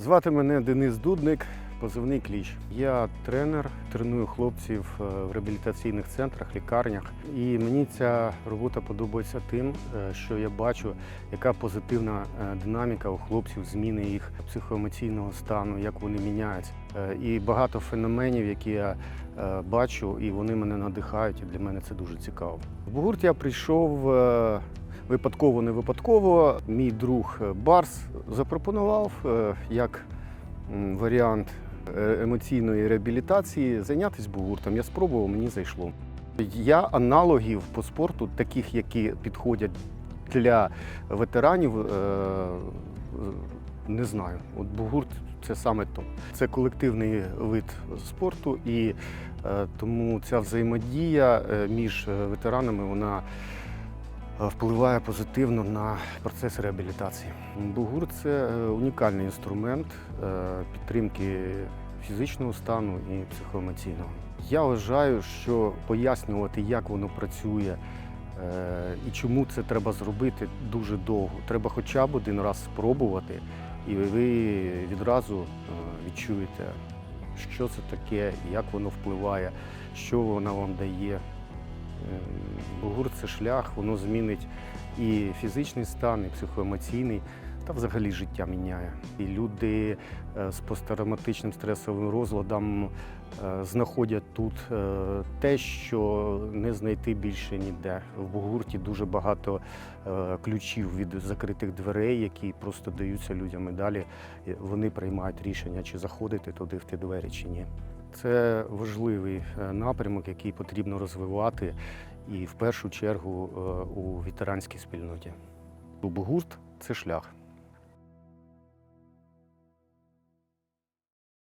Звати мене Денис Дудник, позивний кліч. Я тренер, треную хлопців е, в реабілітаційних центрах, лікарнях. І мені ця робота подобається тим, е, що я бачу, яка позитивна е, динаміка у хлопців, зміни їх психоемоційного стану, як вони міняються. І багато феноменів, які я бачу, і вони мене надихають, і для мене це дуже цікаво. В Бугурт я прийшов. Випадково, не випадково, мій друг Барс запропонував як варіант емоційної реабілітації зайнятися бугуртом. Я спробував, мені зайшло. Я аналогів по спорту, таких, які підходять для ветеранів, е, е, не знаю. От бугурт це саме то. Це колективний вид спорту, і е, тому ця взаємодія е, між е, ветеранами вона е, впливає позитивно на процес реабілітації. Бугур це е, унікальний інструмент е, підтримки фізичного стану і психоемоційного. Я вважаю, що пояснювати, як воно працює е, і чому це треба зробити дуже довго. Треба хоча б один раз спробувати, і ви відразу е, відчуєте, що це таке, як воно впливає, що воно вам дає. Бугур це шлях, воно змінить і фізичний стан, і психоемоційний, та взагалі життя міняє. І люди е, з посттравматичним стресовим розладом е, знаходять тут е, те, що не знайти більше ніде. В Бугурті дуже багато ключів від закритих дверей, які просто даються людям і далі. Вони приймають рішення, чи заходити туди в ті двері, чи ні. Це важливий е, напрямок, який потрібно розвивати, і в першу чергу е, у ветеранській спільноті. Бугурт це шлях.